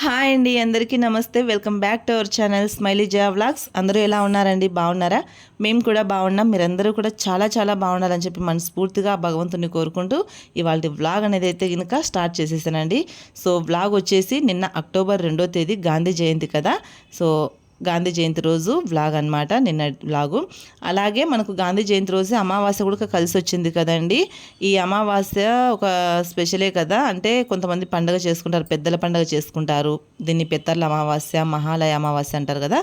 Hi అండి అందరికీ నమస్తే. Welcome back to our channel smiley జా వ్లాగ్స్. అందరూ ఎలా ఉన్నారండి? బాగున్నారా? మేము కూడా బాగున్నాం. మీరందరూ కూడా చాలా చాలా బాగున్నారని చెప్పి మనస్ఫూర్తిగా భగవంతుని కోరుకుంటూ ఇవాళ వ్లాగ్ అనేది అయితే కనుక స్టార్ట్ చేసేసానండి. సో వ్లాగ్ వచ్చేసి నిన్న అక్టోబర్ రెండో తేదీ గాంధీ జయంతి కదా. సో గాంధీ జయంతి రోజు వ్లాగ్ అనమాట నిన్న వ్లాగు అలాగే మనకు గాంధీ జయంతి రోజు అమావాస్య కూడా కలిసి వచ్చింది కదండి. ఈ అమావాస్య ఒక స్పెషలే కదా అంటే కొంతమంది పండుగ చేసుకుంటారు పెద్దల పండుగ చేసుకుంటారు. దీన్ని పెద్దల అమావాస్య మహాలయ అమావాస్య అంటారు కదా.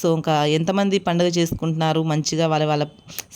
సో ఇంకా ఎంతమంది పండుగ చేసుకుంటున్నారు మంచిగా వాళ్ళ వాళ్ళ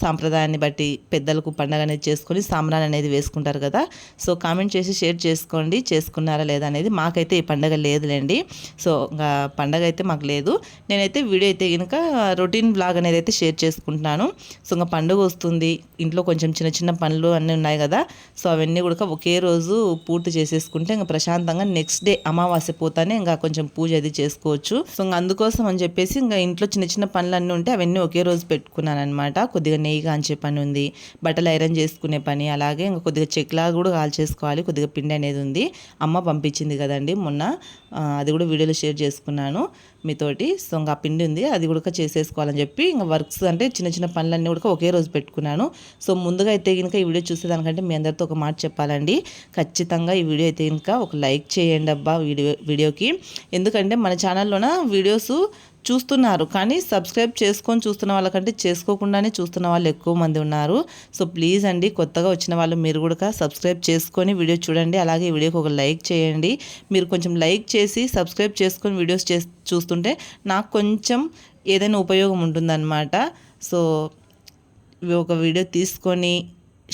సాంప్రదాయాన్ని బట్టి పెద్దలకు పండుగ అనేది చేసుకొని సాంబ్రాన్ అనేది వేసుకుంటారు కదా. సో కామెంట్ చేసి షేర్ చేసుకోండి చేసుకున్నారా లేదా అనేది మాకైతే ఈ పండుగ లేదులేండి. సో ఇంకా పండగ అయితే మాకు లేదు. నేను నేనైతే వీడియో అయితే కనుక రొటీన్ బ్లాగ్ అనేది అయితే షేర్ చేసుకుంటున్నాను. సో ఇంకా పండుగ వస్తుంది. ఇంట్లో కొంచెం చిన్న చిన్న పనులు అన్నీ ఉన్నాయి కదా. సో అవన్నీ కూడా ఒకే రోజు పూర్తి చేసేసుకుంటే ఇంకా ప్రశాంతంగా నెక్స్ట్ డే అమావాస్య పోతానే ఇంకా కొంచెం పూజ అది చేసుకోవచ్చు. సో ఇంకా అందుకోసం అని చెప్పేసి ఇంకా ఇంట్లో చిన్న చిన్న పనులు అన్నీ ఉంటే అవన్నీ ఒకే రోజు పెట్టుకున్నాను అనమాట కొద్దిగా నెయ్యి కాంచే పని ఉంది. బట్టలు ఐరన్ చేసుకునే పని అలాగే ఇంకా కొద్దిగా చెక్లా కూడా కాల్చేసుకోవాలి. కొద్దిగా పిండి అనేది ఉంది. అమ్మ పంపించింది కదండి మొన్న. అది కూడా వీడియోలో షేర్ చేసుకున్నాను. మీతోటి. సో ఇంకా పిండి ఉంది. అది కూడా చేసేసుకోవాలని చెప్పి ఇంకా వర్క్స్ అంటే చిన్న చిన్న పనులన్నీ కూడా ఒకే రోజు పెట్టుకున్నాను. సో ముందుగా అయితే కనుక ఈ వీడియో చూసేదానికంటే మీ అందరితో ఒక మాట చెప్పాలండి. ఖచ్చితంగా ఈ వీడియో అయితే కనుక ఒక లైక్ చేయండి అబ్బా వీడియో వీడియోకి. ఎందుకంటే మన ఛానల్లోన వీడియోస్ చూస్తున్నారు. కానీ సబ్స్క్రైబ్ చేసుకొని చూస్తున్న వాళ్ళకంటే చేసుకోకుండానే చూస్తున్న వాళ్ళు ఎక్కువ మంది ఉన్నారు. సో ప్లీజ్ అండి కొత్తగా వచ్చిన వాళ్ళు మీరు కూడా సబ్స్క్రైబ్ చేసుకొని వీడియో చూడండి. అలాగే వీడియోకి ఒక లైక్ చేయండి. మీరు కొంచెం లైక్ చేసి సబ్స్క్రైబ్ చేసుకొని వీడియోస్ చే చూస్తుంటే నాకు కొంచెం ఏదైనా ఉపయోగం ఉంటుందన్నమాట. సో ఒక వీడియో తీసుకొని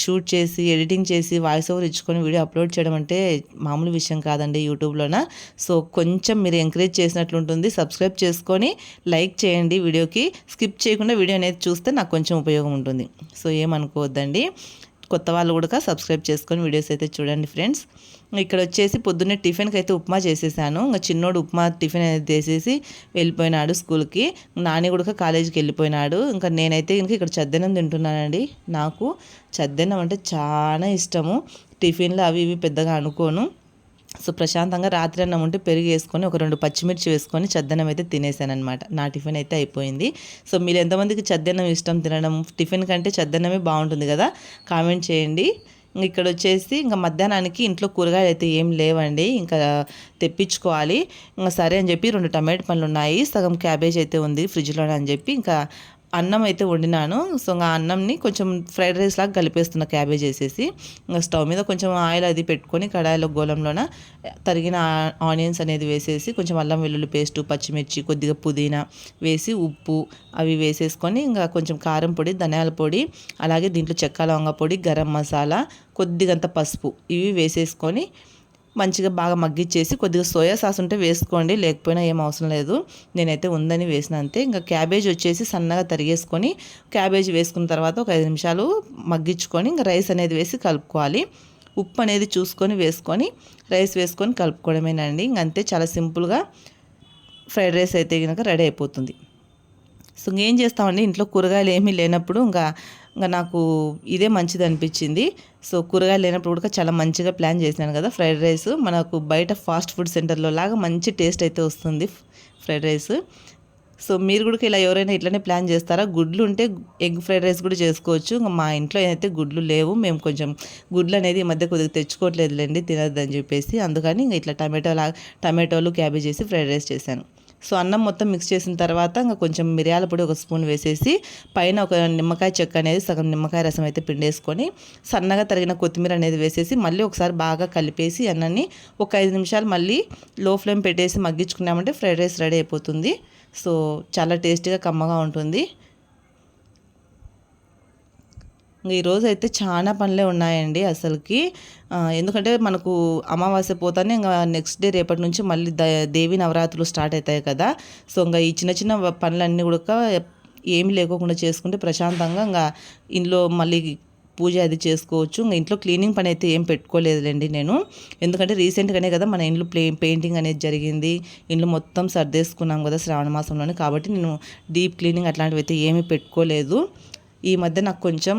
షూట్ చేసి ఎడిటింగ్ చేసి వాయిస్ ఓవర్ ఇచ్చుకొని వీడియో అప్లోడ్ చేయడం అంటే మామూలు విషయం కాదండి యూట్యూబ్లోన. సో కొంచెం మీరు ఎంకరేజ్ చేసినట్లు ఉంటుంది సబ్స్క్రైబ్ చేసుకొని లైక్ చేయండి వీడియోకి. స్కిప్ చేయకుండా వీడియో అనేది చూస్తే నాకు కొంచెం ఉపయోగం ఉంటుంది. సో ఏమనుకోవద్దండి. కొత్త వాళ్ళు కూడా సబ్స్క్రైబ్ చేసుకొని వీడియోస్ అయితే చూడండి ఫ్రెండ్స్. ఇక్కడ వచ్చేసి పొద్దున్నే టిఫిన్కి అయితే ఉప్మా చేసేసాను. ఇంకా చిన్నోడు ఉప్మా టిఫిన్ అనేది చేసేసి వెళ్ళిపోయినాడు స్కూల్కి. నాని కూడా కాలేజీకి వెళ్ళిపోయినాడు. ఇంకా నేనైతే ఇంకా ఇక్కడ చద్దనం తింటున్నానండి. నాకు చద్దనం అంటే చాలా ఇష్టము. టిఫిన్లు అవి ఇవి పెద్దగా అనుకోను. సో ప్రశాంతంగా రాత్రి అన్నం ఉంటే పెరుగు వేసుకొని ఒక రెండు పచ్చిమిర్చి వేసుకొని చద్దనం అయితే తినేసానమాట నా టిఫిన్ అయితే అయిపోయింది. సో మీరు ఎంతమందికి చద్దనం ఇష్టం తినడం? టిఫిన్ కంటే చద్దనమే బాగుంటుంది కదా? కామెంట్ చేయండి. ఇక్కడ వచ్చేసి ఇంకా మధ్యాహ్నానికి ఇంట్లో కూరగాయలు అయితే ఏం లేవండి. ఇంకా తెప్పించుకోవాలి. ఇంకా సరే అని చెప్పి రెండు టమాటో పండ్లు ఉన్నాయి. సగం క్యాబేజ్ అయితే ఉంది ఫ్రిడ్జ్లోనే అని చెప్పి ఇంకా అన్నం అయితే వండినాను. సో ఆ అన్నంని కొంచెం ఫ్రైడ్ రైస్ లాగా కలిపేస్తున్న క్యాబేజ్ వేసేసి ఇంకా స్టవ్ మీద కొంచెం ఆయిల్ అది పెట్టుకొని కడాయిలో గోలంలోన తరిగిన ఆనియన్స్ అనేది వేసేసి కొంచెం అల్లం వెల్లుల్లి పేస్ట్ పచ్చిమిర్చి కొద్దిగా పుదీనా వేసి ఉప్పు అవి వేసేసుకొని ఇంకా కొంచెం కారం పొడి ధనియాల పొడి అలాగే దీంట్లో చెక్క లవంగ పొడి గరం మసాలా కొద్దిగంత పసుపు ఇవి వేసేసుకొని మంచిగా బాగా మగ్గిచ్చేసి కొద్దిగా సోయా సాస్ ఉంటే వేసుకోండి లేకపోయినా ఏం అవసరం లేదు. నేనైతే ఉందని వేసిన అంతే. ఇంకా క్యాబేజ్ వచ్చేసి సన్నగా తరిగేసుకొని క్యాబేజ్ వేసుకున్న తర్వాత ఒక ఐదు నిమిషాలు మగ్గించుకొని ఇంకా రైస్ అనేది వేసి కలుపుకోవాలి. ఉప్పు అనేది చూసుకొని వేసుకొని రైస్ వేసుకొని కలుపుకోవడమేనండి. ఇంకంతే చాలా సింపుల్గా ఫ్రైడ్ రైస్ అయితే కనుక రెడీ అయిపోతుంది. సో ఇంకేం చేస్తామండి? ఇంట్లో కూరగాయలు ఏమీ లేనప్పుడు ఇంకా ఇంకా నాకు ఇదే మంచిది అనిపించింది. సో కూరగాయలు లేనప్పుడు కూడా చాలా మంచిగా ప్లాన్ చేసినాను కదా ఫ్రైడ్ రైస్. మనకు బయట ఫాస్ట్ ఫుడ్ సెంటర్లో లాగా మంచి టేస్ట్ అయితే వస్తుంది ఫ్రైడ్ రైస్. సో మీరు కూడా ఇలా ఎవరైనా ఇట్లనే ప్లాన్ చేస్తారా? గుడ్లు ఉంటే ఎగ్ ఫ్రైడ్ రైస్ కూడా చేసుకోవచ్చు. ఇంకా మా ఇంట్లో అయితే గుడ్లు లేవు మేము కొంచెం గుడ్లు అనేది ఈ మధ్య కొద్దిగా తెచ్చుకోవట్లేదులేండి తినద్దని చెప్పేసి. అందుకని ఇంకా ఇట్లా టమాటో టమాటోలు క్యాబేజ్ చేసి ఫ్రైడ్ రైస్ చేశాను. సో అన్నం మొత్తం మిక్స్ చేసిన తర్వాత ఇంకా కొంచెం మిరియాల పొడి ఒక స్పూన్ వేసేసి పైన ఒక నిమ్మకాయ చెక్క అనేది సగం నిమ్మకాయ రసం అయితే పిండేసుకొని సన్నగా తరిగిన కొత్తిమీర అనేది వేసేసి మళ్ళీ ఒకసారి బాగా కలిపేసి అన్నాన్ని ఒక ఐదు నిమిషాలు మళ్ళీ లో ఫ్లేమ్ పెట్టేసి మగ్గించుకున్నామంటే ఫ్రైడ్ రైస్ రెడీ అయిపోతుంది. సో చాలా టేస్టీగా కమ్మగా ఉంటుంది. ఈరోజు అయితే చాలా పనులే ఉన్నాయండి అసలుకి. ఎందుకంటే మనకు అమావాస్య పోతానే ఇంకా నెక్స్ట్ డే రేపటి నుంచి మళ్ళీ దేవి నవరాత్రులు స్టార్ట్ అవుతాయి కదా. సో ఇంకా ఈ చిన్న చిన్న పనులన్నీ కూడా ఏమి లేకోకుండా చేసుకుంటే ప్రశాంతంగా ఇంకా ఇంట్లో మళ్ళీ పూజ అది చేసుకోవచ్చు. ఇంకా ఇంట్లో క్లీనింగ్ పని అయితే ఏం పెట్టుకోలేదులేండి నేను. ఎందుకంటే రీసెంట్గానే కదా మన ఇంట్లో ప్లే పెయింటింగ్ అనేది జరిగింది. ఇంట్లో మొత్తం సర్దేసుకున్నాం కదా శ్రావణ మాసంలోనే. కాబట్టి నేను డీప్ క్లీనింగ్ అట్లాంటివి అయితే ఏమీ పెట్టుకోలేదు. ఈ మధ్య నాకు కొంచెం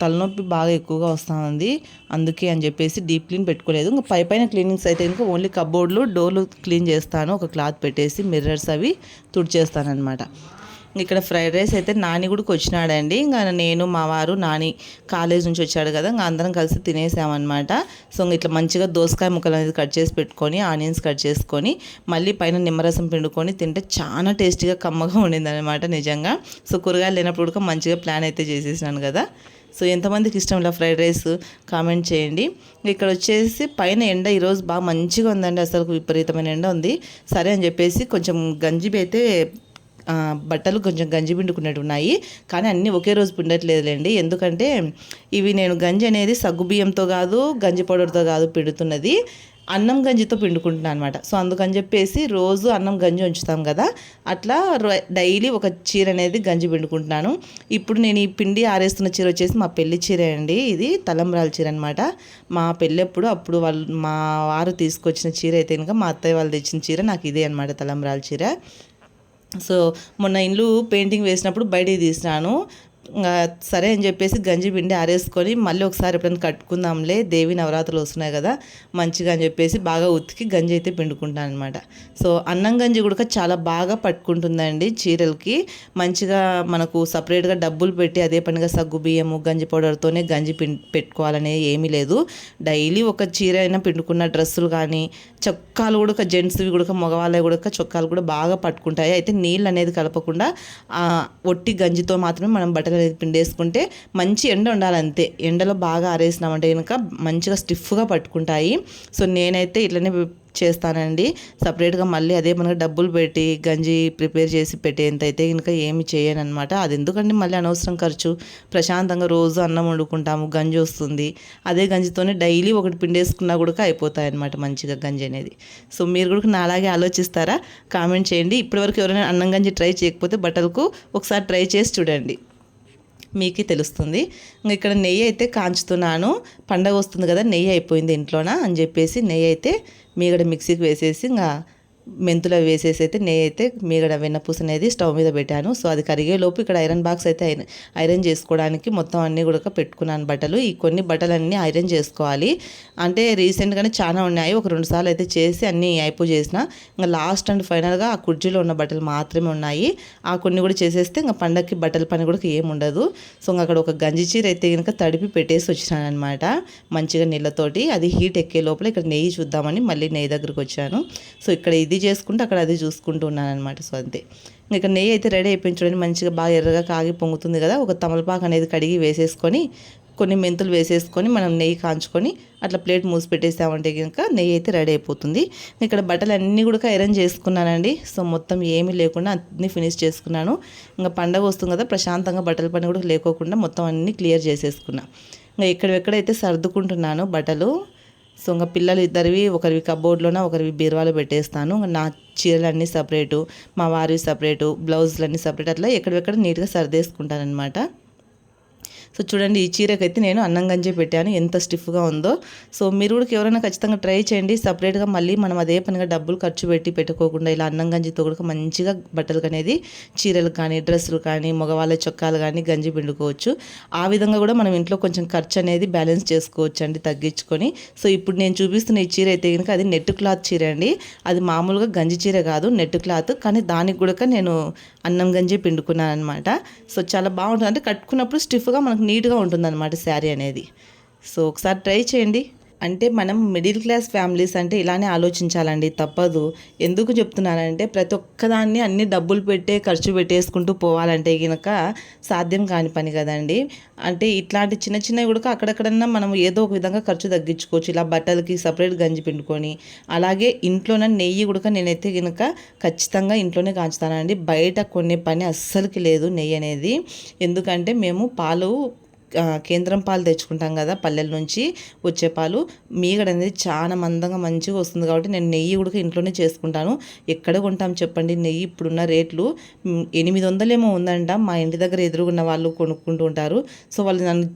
తలనొప్పి బాగా ఎక్కువగా వస్తుంది అందుకే అని చెప్పేసి డీప్ క్లీన్ పెట్టుకోలేదు. ఇంకా పై పైన క్లీనింగ్స్ అయితే ఇంకా ఓన్లీ కబోర్డ్లు డోర్లు క్లీన్ చేస్తాను. ఒక క్లాత్ పెట్టేసి మిర్రర్స్ అవి తుడిచేస్తాను అనమాట ఇక్కడ ఫ్రైడ్ రైస్ అయితే నాని కూడా వచ్చినాడండి ఇంకా నేను మా వారు నాని కాలేజ్ నుంచి వచ్చాడు కదా ఇంకా అందరం కలిసి తినేసామన్నమాట. సో ఇట్లా మంచిగా దోసకాయ ముక్కలు అనేది కట్ చేసి పెట్టుకొని ఆనియన్స్ కట్ చేసుకొని మళ్ళీ పైన నిమ్మరసం పిండుకొని తింటే చాలా టేస్టీగా కమ్మగా ఉండింది అనమాట నిజంగా. సో కూరగాయలు లేనప్పుడు కూడా మంచిగా ప్లాన్ అయితే చేసేసినాను కదా. సో ఎంతమందికి ఇష్టం ఇలా ఫ్రైడ్ రైస్? కామెంట్ చేయండి. ఇక్కడ వచ్చేసి పైన ఎండ ఈరోజు బాగా మంచిగా ఉందండి అసలు విపరీతమైన ఎండ ఉంది. సరే అని చెప్పేసి కొంచెం గంజిబి అయితే బట్టలు కొంచెం గంజి పిండుకున్నట్టు ఉన్నాయి. కానీ అన్నీ ఒకే రోజు పిండట్లేదులేండి. ఎందుకంటే ఇవి నేను గంజి అనేది సగ్గు బియ్యంతో కాదు గంజి పౌడర్తో కాదు పిండుతున్నది. అన్నం గంజితో పిండుకుంటున్నాను అనమాట సో అందుకని చెప్పేసి రోజు అన్నం గంజి ఉంచుతాం కదా. అట్లా డైలీ ఒక చీర అనేది గంజి పిండుకుంటున్నాను. ఇప్పుడు నేను ఈ పిండి ఆరేస్తున్న చీర వచ్చేసి మా పెళ్ళి చీర అండి. ఇది తలంబ్రాల చీర అనమాట మా పెళ్ళప్పుడు అప్పుడు వాళ్ళు మా వారు తీసుకొచ్చిన చీర అయితే కనుక మా అత్తయ్య వాళ్ళు తెచ్చిన చీర నాకు ఇదే అనమాట తలంబ్రాల చీర. సో మొన్న ఇండ్లు పెయింటింగ్ వేసినప్పుడు బయటికి తీసినాను. సరే అని చెప్పేసి గంజి పిండి ఆరేసుకొని మళ్ళీ ఒకసారి ఎప్పుడైనా కట్టుకుందాంలే దేవి నవరాత్రులు వస్తున్నాయి కదా మంచిగా అని చెప్పేసి బాగా ఉతికి గంజి అయితే పిండుకుంటాను అనమాట సో అన్నం గంజి కూడా చాలా బాగా పట్టుకుంటుందండి చీరలకి. మంచిగా మనకు సపరేట్గా డబ్బులు పెట్టి అదే పనిగా సగ్గు బియ్యము గంజి పౌడర్తోనే గంజి పిం పెట్టుకోవాలనే ఏమీ లేదు. డైలీ ఒక చీర అయినా పిండుకున్న డ్రెస్సులు కానీ చొక్కాలు కూడా జెంట్స్వి కూడా మగవాళ్ళవి కూడా చొక్కాలు కూడా బాగా పట్టుకుంటాయి. అయితే నీళ్ళు అనేది కలపకుండా ఒట్టి గంజితో మాత్రమే మనం బట్టలు పిండి వేసుకుంటే మంచి ఎండ ఉండాలి అంతే. ఎండలో బాగా ఆరేసినామంటే కనుక మంచిగా స్టిఫ్గా పట్టుకుంటాయి. సో నేనైతే ఇట్లనే చేస్తానండి. సపరేట్గా మళ్ళీ అదే మనకు డబ్బులు పెట్టి గంజి ప్రిపేర్ చేసి పెట్టేంత అయితే ఇంకా ఏమి చేయను అనమాట అది ఎందుకంటే మళ్ళీ అనవసరం ఖర్చు? ప్రశాంతంగా రోజు అన్నం వండుకుంటాము గంజి వస్తుంది. అదే గంజితోనే డైలీ ఒకటి పిండేసుకున్నా కూడా అయిపోతాయి అనమాట మంచిగా గంజి అనేది. సో మీరు కూడా నా అలాగే ఆలోచిస్తారా? కామెంట్ చేయండి. ఇప్పటివరకు ఎవరైనా అన్నం గంజి ట్రై చేయకపోతే బట్టలకు ఒకసారి ట్రై చేసి చూడండి. మీకు తెలుస్తుంది. ఇక్కడ నెయ్యి అయితే కాంచుతున్నాను. పండగ వస్తుంది కదా నెయ్యి అయిపోయింది ఇంట్లోన అని చెప్పేసి నెయ్యి అయితే మీ ఇక్కడ మిక్సీకి వేసేసి ఇంకా మెంతులు వేసేసి అయితే నేనైతే మీగడ వెన్నపూస అనేది స్టవ్ మీద పెట్టాను. సో అది కరిగేలోపు ఇక్కడ ఐరన్ బాక్స్ అయితే ఐరన్ చేసుకోవడానికి మొత్తం అన్నీ కూడా పెట్టుకున్నాను బట్టలు. ఈ కొన్ని బట్టలన్నీ ఐరన్ చేసుకోవాలి. అంటే రీసెంట్గానే చాలా ఉన్నాయి. ఒక రెండు సార్లు అయితే చేసి అన్నీ అయిపో చేసిన. ఇంకా లాస్ట్ అండ్ ఫైనల్గా ఆ కుర్చీలో ఉన్న బట్టలు మాత్రమే ఉన్నాయి. ఆ కొన్ని కూడా చేసేస్తే ఇంకా పండగకి బట్టల పని కూడా ఏముండదు ఉండదు. సో అక్కడ ఒక గంజి చీర అయితే కనుక తడిపి పెట్టేసి వచ్చినాను అనమాట మంచిగా నీళ్ళతోటి అది హీట్ ఎక్కే లోపల ఇక్కడ నెయ్యి చూద్దామని మళ్ళీ నెయ్యి దగ్గరికి వచ్చాను. సో ఇక్కడ ఇది చేసుకుంటూ అక్కడ అది చూసుకుంటూ ఉన్నాను అనమాట సో అంతే. ఇంకా నెయ్యి అయితే రెడీ అయిపోయింది చూడండి. మంచిగా బాగా ఎర్రగా కాగి పొంగుతుంది కదా. ఒక తమలపాకు అనేది కడిగి వేసేసుకొని కొన్ని మెంతులు వేసేసుకొని మనం నెయ్యి కాంచుకొని అట్లా ప్లేట్ మూసి పెట్టేసామంటే కనుక నెయ్యి అయితే రెడీ అయిపోతుంది. ఇక్కడ బట్టలు అన్నీ కూడా ఐరన్ చేసుకున్నానండి. సో మొత్తం ఏమీ లేకుండా అన్నీ ఫినిష్ చేసుకున్నాను. ఇంకా పండగ వస్తుంది కదా ప్రశాంతంగా బట్టల పని కూడా లేకోకుండా మొత్తం అన్నీ క్లియర్ చేసేసుకున్నా. ఇంకా ఎక్కడెక్కడైతే సర్దుకుంటున్నాను బట్టలు సో ఇంకా పిల్లలు ఇద్దరివి ఒకరివి కబోర్డ్లోన ఒకరివి బీరువాలో పెట్టేస్తాను. నా చీరలన్నీ సపరేటు మా వారివి సపరేటు బ్లౌజులన్నీ సపరేట్ అట్లా ఎక్కడెక్కడ నీట్గా సర్దేసుకుంటాను అనమాట సో చూడండి ఈ చీరకైతే నేను అన్నం గంజే పెట్టాను. ఎంత స్టిఫ్గా ఉందో. సో మీరు కూడా ఎవరైనా ఖచ్చితంగా ట్రై చేయండి. సపరేట్గా మళ్ళీ మనం అదే పనిగా డబ్బులు ఖర్చు పెట్టి పెట్టుకోకుండా ఇలా అన్నం గంజితో కూడా మంచిగా బట్టలు అనేది చీరలు కానీ డ్రెస్సులు కానీ మగవాళ్ళ చొక్కాలు కానీ గంజి పిండుకోవచ్చు. ఆ విధంగా కూడా మనం ఇంట్లో కొంచెం ఖర్చు అనేది బ్యాలెన్స్ చేసుకోవచ్చు అండి తగ్గించుకొని. సో ఇప్పుడు నేను చూపిస్తున్న ఈ చీర అయితే కనుక అది నెట్ క్లాత్ చీర అండి. అది మామూలుగా గంజి చీర కాదు నెట్ క్లాత్. కానీ దానికి కూడా నేను అన్నం గంజి పిండుకున్నాను అనమాట సో చాలా బాగుంటుంది. అంటే కట్టుకున్నప్పుడు స్టిఫ్గా మనకు నీట్గా ఉంటుందన్నమాట శారీ అనేది. సో ఒకసారి ట్రై చేయండి. అంటే మనం మిడిల్ క్లాస్ ఫ్యామిలీస్ అంటే ఇలానే ఆలోచించాలండి తప్పదు. ఎందుకు చెప్తున్నానంటే ప్రతి ఒక్కదాన్ని అన్ని డబ్బులు పెట్టే ఖర్చు పెట్టేసుకుంటూ పోవాలంటే కనుక సాధ్యం కాని పని కదండి. అంటే ఇట్లాంటి చిన్న చిన్నవి కూడా అక్కడక్కడన్నా మనం ఏదో ఒక విధంగా ఖర్చు తగ్గించుకోవచ్చు. ఇలా బట్టలకి సపరేట్ గంజి పిండుకొని అలాగే ఇంట్లోనే నెయ్యి కూడా నేనైతే కనుక ఖచ్చితంగా ఇంట్లోనే కాంచుతానండి. బయట కొనే పని అస్సలకి లేదు నెయ్యి అనేది. ఎందుకంటే మేము పాలు కేంద్రం పాలు తెచ్చుకుంటాం కదా పల్లెల నుంచి వచ్చే పాలు. మీగడ అనేది చాలా మందంగా మంచిగా వస్తుంది కాబట్టి నేను నెయ్యి కూడా ఇంట్లోనే చేసుకుంటాను. ఎక్కడ కొంటాం చెప్పండి? నెయ్యి ఇప్పుడున్న రేట్లు ఎనిమిది వందలేమో ఉందంట. మా ఇంటి దగ్గర ఎదురుగున్న వాళ్ళు కొనుక్కుంటూ ఉంటారు. సో వాళ్ళు నన్ను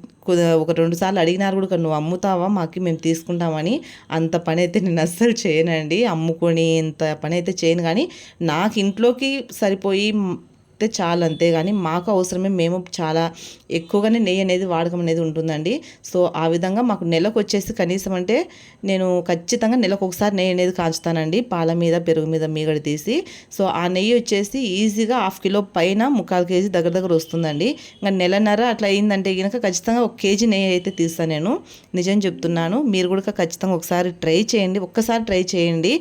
ఒక రెండు సార్లు అడిగినారు కూడా నువ్వు అమ్ముతావా? మాకు మేము తీసుకుంటామని. అంత పని అయితే నేను అస్సలు చేయనండి. అమ్ముకొని ఇంత పని అయితే చేయను. కానీ నాకు ఇంట్లోకి సరిపోయి వస్తే చాలు అంతే. కానీ మాకు అవసరమే మేము చాలా ఎక్కువగానే నెయ్యి అనేది వాడకం అనేది ఉంటుందండి. సో ఆ విధంగా మాకు నెలకు వచ్చేసి కనీసం అంటే నేను ఖచ్చితంగా నెలకు ఒకసారి నెయ్యి అనేది కాంచుతానండి పాల మీద పెరుగు మీద మీగడ తీసి. సో ఆ నెయ్యి వచ్చేసి ఈజీగా హాఫ్ కిలో పైన ముక్కాలు కేజీ దగ్గర దగ్గర వస్తుందండి. ఇంకా నెలన్నర అట్లా అయిందంటే కనుక ఖచ్చితంగా ఒక కేజీ నెయ్యి అయితే తీస్తాను నేను. నిజం చెప్తున్నాను మీరు కూడా ఖచ్చితంగా ఒకసారి ట్రై చేయండి. ఒక్కసారి ట్రై చేయండి.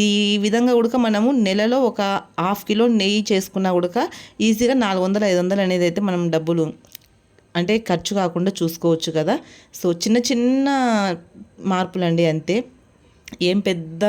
ఈ విధంగా కూడా మనము నెలలో ఒక హాఫ్ కిలో నెయ్యి చేసుకున్నా కూడా ఈజీగా నాలుగు వందలు ఐదు వందలు అనేది అయితే మనం డబ్బులు అంటే ఖర్చు కాకుండా చూసుకోవచ్చు కదా. సో చిన్న చిన్న మార్పులండి అంతే. ఏం పెద్ద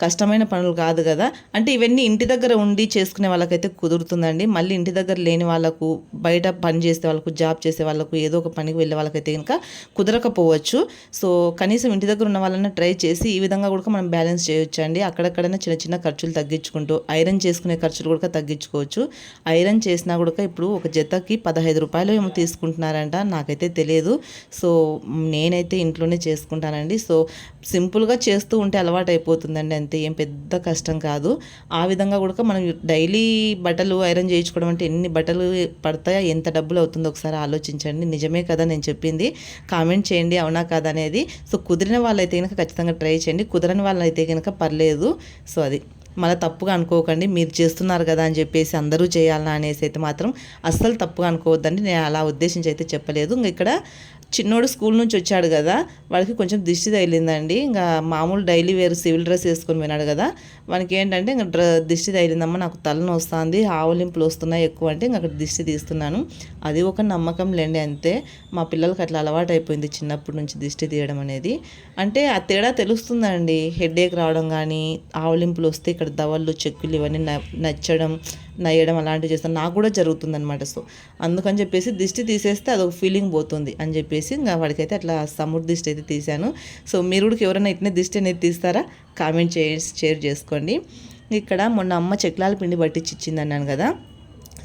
కష్టమైన పనులు కాదు కదా. అంటే ఇవన్నీ ఇంటి దగ్గర ఉండి చేసుకునే వాళ్ళకైతే కుదురుతుందండి. మళ్ళీ ఇంటి దగ్గర లేని వాళ్ళకు బయట పని చేసే వాళ్ళకు జాబ్ చేసే వాళ్ళకు ఏదో ఒక పనికి వెళ్ళే వాళ్ళకైతే ఇంకా కుదరకపోవచ్చు. సో కనీసం ఇంటి దగ్గర ఉన్న వాళ్ళని ట్రై చేసి ఈ విధంగా కూడా మనం బ్యాలెన్స్ చేయొచ్చు అండి అక్కడక్కడైనా చిన్న చిన్న ఖర్చులు తగ్గించుకుంటూ ఐరన్ చేసుకునే ఖర్చులు కూడా తగ్గించుకోవచ్చు. ఐరన్ చేసినా కూడా ఇప్పుడు ఒక జతకి పదహైదు రూపాయలు ఏమో తీసుకుంటున్నారంట. నాకైతే తెలియదు. సో నేనైతే ఇంట్లోనే చేసుకుంటానండి. సో సింపుల్గా చేస్తూ చేస్తూ ఉంటే అలవాటు అయిపోతుందండి అంతే. ఏం పెద్ద కష్టం కాదు. ఆ విధంగా కూడా మనం డైలీ బట్టలు ఐరన్ చేయించుకోవడం అంటే ఎన్ని బట్టలు పడతాయో ఎంత డబ్బులు అవుతుందో ఒకసారి ఆలోచించండి. నిజమే కదా నేను చెప్పింది. కామెంట్ చేయండి అవునా కాదా అనేది. సో కుదిరిన వాళ్ళైతే కనుక ఖచ్చితంగా ట్రై చేయండి. కుదరని వాళ్ళైతే కనుక పర్లేదు. సో అది. మళ్ళీ తప్పుగా అనుకోకండి. మీరు చేస్తున్నారు కదా అని చెప్పేసి అందరూ చేయాలన్నా అనేసి అయితే మాత్రం అస్సలు తప్పుగా అనుకోవద్దండి. నేను అలా ఉద్దేశించి అయితే చెప్పలేదు. ఇంకా ఇక్కడ చిన్నోడు స్కూల్ నుంచి వచ్చాడు కదా వాడికి కొంచెం దిష్టి తగిలిందండి. ఇంకా మామూలు డైలీ వేరు సివిల్ డ్రెస్ వేసుకొని విన్నాడు కదా వానికి ఏంటంటే ఇంకా డ్ర దిష్టి తగిలిందమ్మా నాకు తలను వస్తుంది ఆవులింపులు వస్తున్నాయి ఎక్కువ అంటే ఇంకా అక్కడ దిష్టి తీస్తున్నాను. అది ఒక నమ్మకం లేండి అంతే. మా పిల్లలకి అట్లా అలవాటు అయిపోయింది చిన్నప్పటి నుంచి దిష్టి తీయడం అనేది. అంటే ఆ తేడా తెలుస్తుందండి. హెడేక్ రావడం కానీ ఆవులింపులు వస్తే ఇక్కడ దవళ్ళు చెక్కులు ఇవన్నీ నచ్చడం నయ్యడం అలాంటివి చేస్తాను నాకు కూడా జరుగుతుందనమాట సో అందుకని చెప్పేసి దిష్టి తీసేస్తే అదొక ఫీలింగ్ పోతుంది అని చెప్పేసి ఇంకా వాడికైతే అట్లా సముద్ర దిష్టి అయితే తీశాను. సో మీరు కూడా ఎవరైనా ఇట్నే దిష్టి అనేది తీస్తారా? కామెంట్ చేసి షేర్ చేసుకోండి. ఇక్కడ మొన్న అమ్మ చెక్లాల పిండి పట్టించి ఇచ్చింది అన్నాను కదా.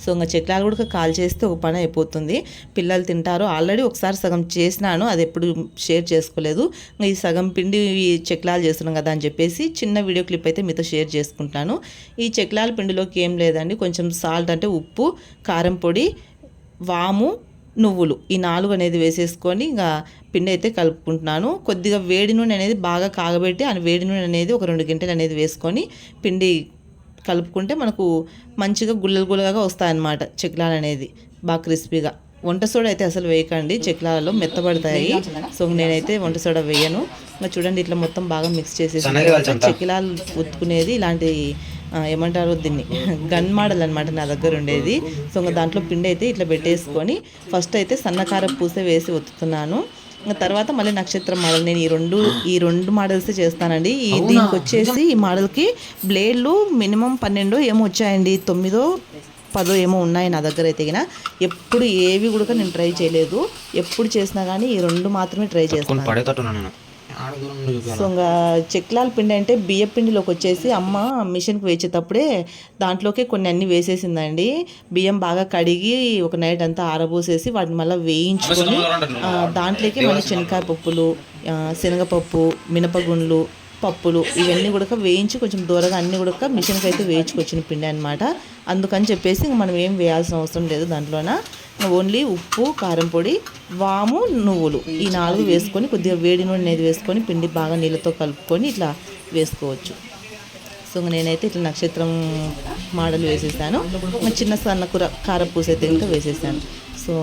సో ఇంకా చెక్లాలు కూడా కాల్ చేస్తే ఒక పని అయిపోతుంది. పిల్లలు తింటారు. ఆల్రెడీ ఒకసారి సగం చేసినాను. అది ఎప్పుడు షేర్ చేసుకోలేదు. ఈ సగం పిండి ఈ చెక్లాలు చేస్తున్నాం కదా అని చెప్పేసి చిన్న వీడియో క్లిప్ అయితే మీతో షేర్ చేసుకుంటాను. ఈ చెక్లాల పిండిలోకి ఏం లేదండి. కొంచెం సాల్ట్ అంటే ఉప్పు కారం పొడి వాము నువ్వులు. ఈ నాలుగు అనేది వేసేసుకొని ఇంకా పిండి అయితే కలుపుకుంటున్నాను. కొద్దిగా వేడి నూనె అనేది బాగా కాగబెట్టి ఆ వేడి నూనె అనేది ఒక రెండు గంటలు అనేది వేసుకొని పిండి కలుపుకుంటే మనకు మంచిగా గుల్లలు గుల్లగా వస్తాయన్నమాట చెక్లాలు అనేది. బాగా క్రిస్పీగా. వంట సోడా అయితే అసలు వేయకండి. చెక్లాలలో మెత్తబడతాయి. సో నేనైతే వంట సోడా వేయను. ఇంకా చూడండి ఇట్లా మొత్తం బాగా మిక్స్ చేసేసి చెక్కిలాలు ఉత్తుకునేది ఇలాంటి ఏమంటారు దీన్ని? గన్ మోడల్ అనమాట నా దగ్గర ఉండేది. సో ఇంకా దాంట్లో పిండి అయితే ఇట్లా పెట్టేసుకొని ఫస్ట్ అయితే సన్నకార పూస వేసి ఒత్తుతున్నాను. ఇంకా తర్వాత మళ్ళీ నక్షత్రం మోడల్. నేను ఈ రెండు ఈ రెండు మోడల్స్ చేస్తానండి. ఈ దీనికి వచ్చేసి ఈ మోడల్కి బ్లేడ్లు మినిమం పన్నెండు ఏమో వచ్చాయండి. తొమ్మిదో పదో ఏమో ఉన్నాయి నా దగ్గర అయితే ఎప్పుడు ఏవి కూడా నేను ట్రై చేయలేదు. ఎప్పుడు చేసినా కానీ ఈ రెండు మాత్రమే ట్రై చేస్తాను. సో ఇంకా చెక్లాల పిండి అంటే బియ్య పిండిలోకి వచ్చేసి అమ్మ మిషన్కి వేసేటప్పుడే దాంట్లోకి కొన్ని అన్ని వేసేసిందండి. బియ్యం బాగా కడిగి ఒక నైట్ అంతా ఆరబోసేసి వాటిని మళ్ళీ వేయించుకొని దాంట్లోకి మళ్ళీ శనగకాయ పప్పులు శనగపప్పు మినపగుండ్లు పప్పులు ఇవన్నీ కూడా వేయించి కొంచెం దూరగా అన్నీ కూడా మిషన్కి అయితే వేయించుకొచ్చిన పిండి అనమాట అందుకని చెప్పేసి ఇంక మనం ఏం వేయాల్సిన అవసరం లేదు దాంట్లోన. ఓన్లీ ఉప్పు కారం పొడి వాము నువ్వులు. ఈ నాలుగు వేసుకొని కొద్దిగా వేడి నూనె అనేది వేసుకొని పిండి బాగా నీళ్ళతో కలుపుకొని ఇట్లా వేసుకోవచ్చు. సో నేనైతే ఇట్లా నక్షత్రం మోడల్ వేసేసాను. చిన్న సన్న కూర కారపూస అయితే ఇంకా వేసేసాను. సో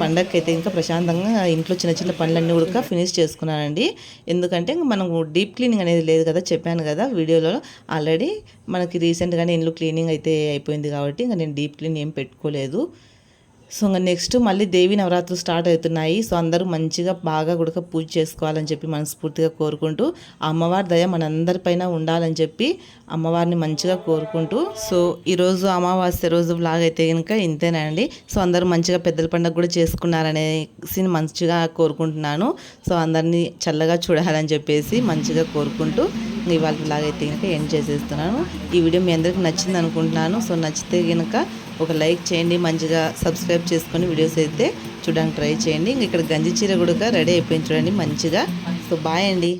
పండగకి అయితే ఇంకా ప్రశాంతంగా ఇంట్లో చిన్న చిన్న పనులన్నీ కూడా ఫినిష్ చేసుకున్నానండి. ఎందుకంటే మనం డీప్ క్లీనింగ్ అనేది లేదు కదా చెప్పాను కదా వీడియోలో. ఆల్రెడీ మనకి రీసెంట్గానే ఇంట్లో క్లీనింగ్ అయితే అయిపోయింది కాబట్టి ఇంకా నేను డీప్ క్లీన్ ఏం పెట్టుకోలేదు. సో ఇంకా నెక్స్ట్ మళ్ళీ దేవి నవరాత్రులు స్టార్ట్ అవుతున్నాయి. సో అందరూ మంచిగా బాగా కూడా పూజ చేసుకోవాలని చెప్పి మనస్ఫూర్తిగా కోరుకుంటూ అమ్మవారి దయ మనందరిపైన ఉండాలని చెప్పి అమ్మవారిని మంచిగా కోరుకుంటూ సో ఈరోజు అమావాస్య రోజు బ్లాగ్ అయితే కనుక ఇంతేనండి. సో అందరూ మంచిగా పెద్దల పండుగ కూడా చేసుకున్నారనేసి మంచిగా కోరుకుంటున్నాను. సో అందరినీ చల్లగా చూడాలని చెప్పేసి మంచిగా కోరుకుంటూ ఇవాళ బ్లాగ్ అయితే కనుక ఎండ్ చేసేస్తున్నాను. ఈ వీడియో మీ అందరికి నచ్చింది అనుకుంటున్నాను. సో నచ్చితే కనుక ఒక లైక్ చేయండి మంచిగా సబ్స్క్రైబ్ చేసుకొని వీడియోస్ అయితే చూడడానికి ట్రై చేయండి. ఇక్కడ గంజి చీర కూడా రెడీ అయిపోయింది చూడండి మంచిగా. సో బాయ్ అండి.